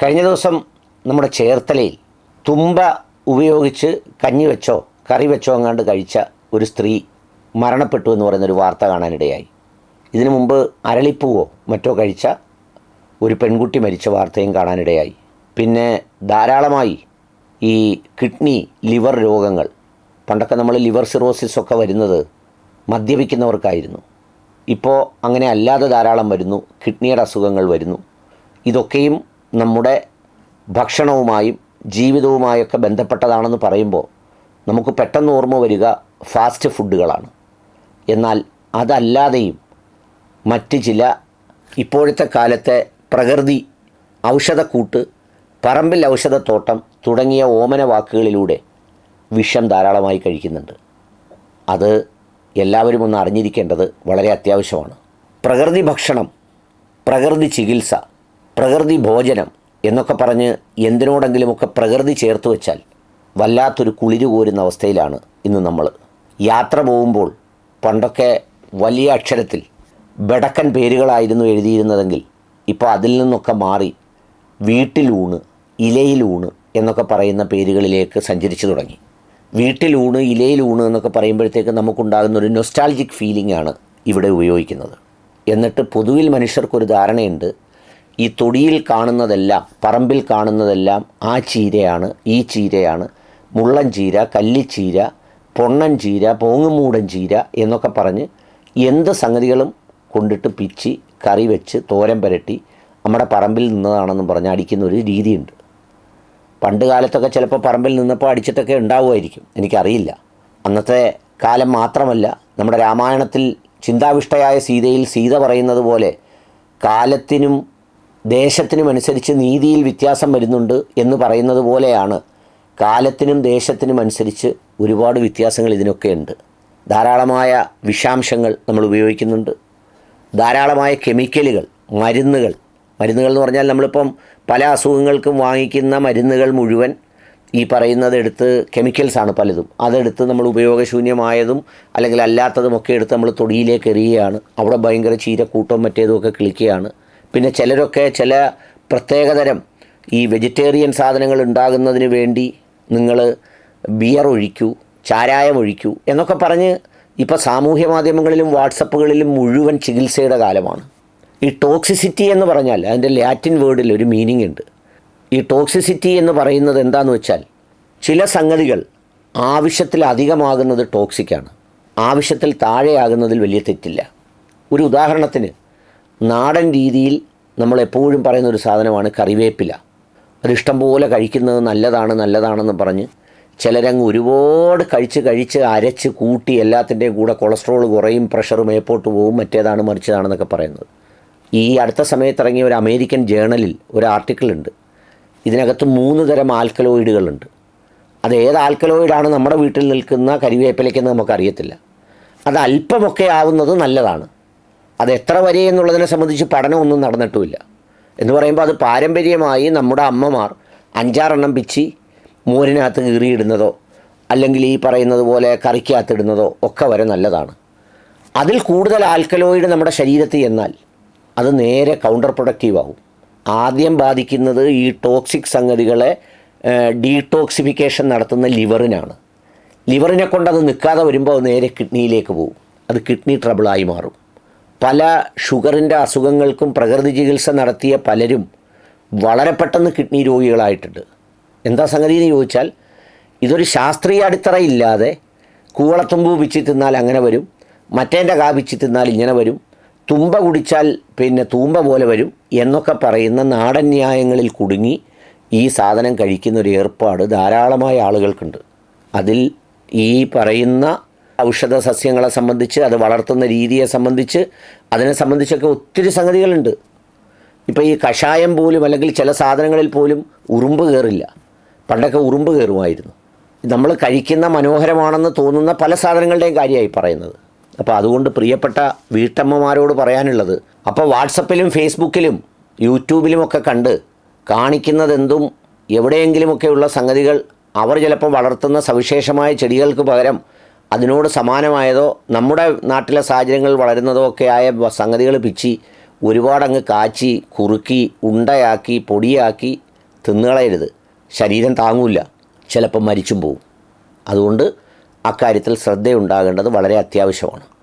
കഴിഞ്ഞ ദിവസം നമ്മുടെ ചേർത്തലയിൽ തുമ്പ ഉപയോഗിച്ച് കഞ്ഞി വെച്ചോ കറി വെച്ചോ അങ്ങാണ്ട് കഴിച്ച ഒരു സ്ത്രീ മരണപ്പെട്ടു എന്ന് പറയുന്നൊരു വാർത്ത കാണാനിടയായി. ഇതിനു മുമ്പ് അരളിപ്പൂവോ മറ്റോ കഴിച്ച ഒരു പെൺകുട്ടി മരിച്ച വാർത്തയും കാണാനിടയായി. പിന്നെ ധാരാളമായി ഈ കിഡ്നി ലിവർ രോഗങ്ങൾ പണ്ടൊക്കെ നമ്മൾ ലിവർ സിറോസിസ് ഒക്കെ വരുന്നത് മദ്യപിക്കുന്നവർക്കായിരുന്നു. ഇപ്പോൾ അങ്ങനെ അല്ലാതെ ധാരാളം വരുന്നു കിഡ്നിയുടെ അസുഖങ്ങൾ വരുന്നു. ഇതൊക്കെയും നമ്മുടെ ഭക്ഷണവുമായും ജീവിതവുമായൊക്കെ ബന്ധപ്പെട്ടതാണെന്ന് പറയുമ്പോൾ നമുക്ക് പെട്ടെന്ന് ഓർമ്മ വരിക ഫാസ്റ്റ് ഫുഡുകളാണ്. എന്നാൽ അതല്ലാതെയും മറ്റ് ചില ഇപ്പോഴത്തെ കാലത്തെ പ്രകൃതി ഔഷധക്കൂട്ട് പറമ്പിൽ ഔഷധത്തോട്ടം തുടങ്ങിയ ഓമന വാക്കുകളിലൂടെ വിഷം ധാരാളമായി കഴിക്കുന്നുണ്ട്. അത് എല്ലാവരും ഒന്ന് അറിഞ്ഞിരിക്കേണ്ടത് വളരെ അത്യാവശ്യമാണ്. പ്രകൃതി ഭക്ഷണം പ്രകൃതി ചികിത്സ പ്രകൃതി ഭോജനം എന്നൊക്കെ പറഞ്ഞ് എന്തിനോടെങ്കിലുമൊക്കെ പ്രകൃതി ചേർത്ത് വെച്ചാൽ വല്ലാത്തൊരു കുളിര് കോരുന്ന അവസ്ഥയിലാണ് ഇന്ന് നമ്മൾ. യാത്ര പോകുമ്പോൾ പണ്ടൊക്കെ വലിയ അക്ഷരത്തിൽ ബടക്കൻ പേരുകളായിരുന്നു എഴുതിയിരുന്നതെങ്കിൽ ഇപ്പോൾ അതിൽ നിന്നൊക്കെ മാറി വീട്ടിലൂണ് ഇലയിലൂണ് എന്നൊക്കെ പറയുന്ന പേരുകളിലേക്ക് സഞ്ചരിച്ചു തുടങ്ങി. വീട്ടിലൂണ് ഇലയിലൂണ് എന്നൊക്കെ പറയുമ്പോഴത്തേക്ക് നമുക്കുണ്ടാകുന്ന ഒരു നൊസ്റ്റാൾജിക് ഫീലിംഗ് ആണ് ഇവിടെ ഉപയോഗിക്കുന്നത്. എന്നിട്ട് പൊതുവിൽ മനുഷ്യർക്കൊരു ധാരണയുണ്ട് ഈ തൊടിയിൽ കാണുന്നതെല്ലാം പറമ്പിൽ കാണുന്നതെല്ലാം ആ ചീരയാണ് ഈ ചീരയാണ്. മുള്ളൻ ചീര കല്ലിച്ചീര പൊണ്ണൻ ചീര പോങ്ങുമൂടൻ ചീര എന്നൊക്കെ പറഞ്ഞ് എന്ത് സംഗതികളും കൊണ്ടിട്ട് പിച്ചി കറി വെച്ച് തോരൻ പുരട്ടി നമ്മുടെ പറമ്പിൽ നിന്നതാണെന്ന് പറഞ്ഞ് അടിക്കുന്ന ഒരു രീതിയുണ്ട്. പണ്ട് കാലത്തൊക്കെ ചിലപ്പോൾ പറമ്പിൽ നിന്നപ്പോൾ അടിച്ചിട്ടൊക്കെ ഉണ്ടാവുമായിരിക്കും. എനിക്കറിയില്ല. അന്നത്തെ കാലം മാത്രമല്ല നമ്മുടെ രാമായണത്തിൽ ചിന്താവിഷ്ടയായ സീതയിൽ സീത പറയുന്നത് പോലെ കാലത്തിനും ദേശത്തിനും അനുസരിച്ച് നീതിയിൽ വ്യത്യാസം വരുന്നുണ്ട് എന്ന് പറയുന്നത് പോലെയാണ്. കാലത്തിനും ദേശത്തിനും അനുസരിച്ച് ഒരുപാട് വ്യത്യാസങ്ങൾ ഇതിനൊക്കെയുണ്ട് ധാരാളമായ വിഷാംശങ്ങൾ നമ്മൾ ഉപയോഗിക്കുന്നുണ്ട്. ധാരാളമായ കെമിക്കലുകൾ മരുന്നുകൾ. മരുന്നുകൾ എന്ന് പറഞ്ഞാൽ നമ്മളിപ്പം പല അസുഖങ്ങൾക്കും വാങ്ങിക്കുന്ന മരുന്നുകൾ മുഴുവൻ ഈ പറയുന്നതെടുത്ത് കെമിക്കൽസാണ് പലതും. അതെടുത്ത് നമ്മൾ ഉപയോഗശൂന്യമായതും അല്ലെങ്കിൽ അല്ലാത്തതുമൊക്കെ എടുത്ത് നമ്മൾ തൊടിയിലേക്ക് എറിയുകയാണ്. അവിടെ ഭയങ്കര ചീരക്കൂട്ടവും മറ്റേതുമൊക്കെ കിളിക്കുകയാണ്. പിന്നെ ചിലരൊക്കെ ചില പ്രത്യേകതരം ഈ വെജിറ്റേറിയൻ സാധനങ്ങൾ ഉണ്ടാകുന്നതിന് വേണ്ടി നിങ്ങൾ ബിയർ ഒഴിക്കൂ ചാരായം ഒഴിക്കൂ എന്നൊക്കെ പറഞ്ഞ് ഇപ്പോൾ സാമൂഹ്യ മാധ്യമങ്ങളിലും വാട്സപ്പുകളിലും മുഴുവൻ ചികിത്സയുടെ കാലമാണ്. ഈ ടോക്സിസിറ്റി എന്ന് പറഞ്ഞാൽ അതിന്റെ ലാറ്റിൻ വേർഡിൽ ഒരു മീനിങ് ഉണ്ട്. ഈ ടോക്സിസിറ്റി എന്ന് പറയുന്നത് എന്താണെന്ന് വെച്ചാൽ ചില സംഗതികൾ ആവശ്യത്തിൽ ആവശ്യത്തിലധികമാകുന്നത് ടോക്സിക്കാണ് ആവശ്യത്തിൽ താഴെയാകുന്നതിൽ വലിയ തെറ്റില്ല. ഒരു ഉദാഹരണത്തിന് നാടൻ രീതിയിൽ നമ്മൾ എപ്പോഴും പറയുന്ന ഒരു സാധനമാണ് കറിവേപ്പില. അതിഷ്ടം ഇഷ്ടംപോലെ കഴിക്കുന്നത് നല്ലതാണ് നല്ലതാണെന്ന് പറഞ്ഞ് ചിലരങ്ങ് ഒരുപാട് കഴിച്ച് കഴിച്ച് അരച്ച് കൂട്ടി എല്ലാത്തിന്റെയും കൂടെ കൊളസ്ട്രോൾ കുറയും പ്രഷറും മേപ്പോട്ട് പോകും മറ്റേതാണ് മറിച്ചതാണെന്നൊക്കെ പറയുന്നത്. ഈ അടുത്ത സമയത്ത് ഇറങ്ങിയ ഒരു അമേരിക്കൻ ജേണലിൽ ഒരു ആർട്ടിക്കിൾ ഉണ്ട്. ഇതിനകത്ത് മൂന്ന് തരം ആൽക്കലോയിഡുകളുണ്ട് അത് ഏത് ആൽക്കലോയിഡാണ് നമ്മുടെ വീട്ടിൽ നിൽക്കുന്ന കരിവേപ്പിലയ്ക്കെന്ന് നമുക്കറിയത്തില്ല. അത് അല്പമൊക്കെ ആവുന്നത് നല്ലതാണ്. അത് എത്ര വരെ എന്നുള്ളതിനെ സംബന്ധിച്ച് പഠനമൊന്നും നടന്നിട്ടുമില്ല. എന്ന് പറയുമ്പോൾ അത് പാരമ്പര്യമായി നമ്മുടെ അമ്മമാർ അഞ്ചാറെണ്ണം പിച്ചി മോരിനകത്ത് കീറിയിടുന്നതോ അല്ലെങ്കിൽ ഈ പറയുന്നത് പോലെ കറിക്കകത്തിടുന്നതോ ഒക്കെ വരെ നല്ലതാണ്. അതിൽ കൂടുതൽ ആൽക്കലോയിഡ് നമ്മുടെ ശരീരത്തിൽ എന്നാൽ അത് നേരെ കൗണ്ടർ പ്രൊഡക്റ്റീവ് ആവും. ആദ്യം ബാധിക്കുന്നത് ഈ ടോക്സിക് സംഗതികളെ ഡീടോക്സിഫിക്കേഷൻ നടത്തുന്ന ലിവറിനാണ്. ലിവറിനെ കൊണ്ട് അത് നിൽക്കാതെ വരുമ്പോൾ നേരെ കിഡ്നിയിലേക്ക് പോകും. അത് കിഡ്നി ട്രബിളായി മാറും. പല ഷുഗറിന്റെ അസുഖങ്ങൾക്കും പ്രകൃതി ചികിത്സ നടത്തിയ പലരും വളരെ പെട്ടെന്ന് കിഡ്നി രോഗികളായിട്ടുണ്ട്. എന്താ സംഗതി എന്ന് ചോദിച്ചാൽ ഇതൊരു ശാസ്ത്രീയ അടിത്തറയില്ലാതെ കൂവളത്തുമ്പ് പിച്ചി തിന്നാൽ അങ്ങനെ വരും മറ്റേന്റെ കാ പിച്ചി തിന്നാൽ ഇങ്ങനെ വരും തുമ്പ കുടിച്ചാൽ പിന്നെ തൂമ്പ പോലെ വരും എന്നൊക്കെ പറയുന്ന നാടൻ ന്യായങ്ങളിൽ കുടുങ്ങി ഈ സാധനം കഴിക്കുന്ന ഒരു ഏർപ്പാട് ധാരാളമായ ആളുകൾക്കുണ്ട്. അതിൽ ഈ പറയുന്ന ഔഷധ സസ്യങ്ങളെ സംബന്ധിച്ച് അത് വളർത്തുന്ന രീതിയെ സംബന്ധിച്ച് അതിനെ സംബന്ധിച്ചൊക്കെ ഒത്തിരി സംഗതികളുണ്ട്. ഇപ്പോൾ ഈ കഷായം പോലും അല്ലെങ്കിൽ ചില സാധനങ്ങളിൽ പോലും ഉറുമ്പ് കയറില്ല പണ്ടൊക്കെ ഉറുമ്പ് കയറുമായിരുന്നു നമ്മൾ കഴിക്കുന്ന മനോഹരമാണെന്ന് തോന്നുന്ന പല സാധനങ്ങളുടെയും കാര്യമായി പറയുന്നത്. അപ്പോൾ അതുകൊണ്ട് പ്രിയപ്പെട്ട വീട്ടമ്മമാരോട് പറയാനുള്ളത് അപ്പോൾ വാട്സപ്പിലും ഫേസ്ബുക്കിലും യൂട്യൂബിലുമൊക്കെ കണ്ട് കാണിക്കുന്നതെന്തും എവിടെയെങ്കിലുമൊക്കെയുള്ള സംഗതികൾ അവർ ചിലപ്പോൾ വളർത്തുന്ന സവിശേഷമായ ചെടികൾക്ക് പകരം അതിനോട് സമാനമായതോ നമ്മുടെ നാട്ടിലെ സാഹചര്യങ്ങൾ വളരുന്നതോ ഒക്കെ ആയ സംഗതികൾ പിച്ചി ഒരുപാടങ്ങ് കാച്ചി കുറുക്കി ഉണ്ടയാക്കി പൊടിയാക്കി തിന്നുകളയരുത്. ശരീരം താങ്ങൂല. ചിലപ്പോൾ മരിച്ചും പോവും. അതുകൊണ്ട് അക്കാര്യത്തിൽ ശ്രദ്ധയുണ്ടാകേണ്ടത് വളരെ അത്യാവശ്യമാണ്.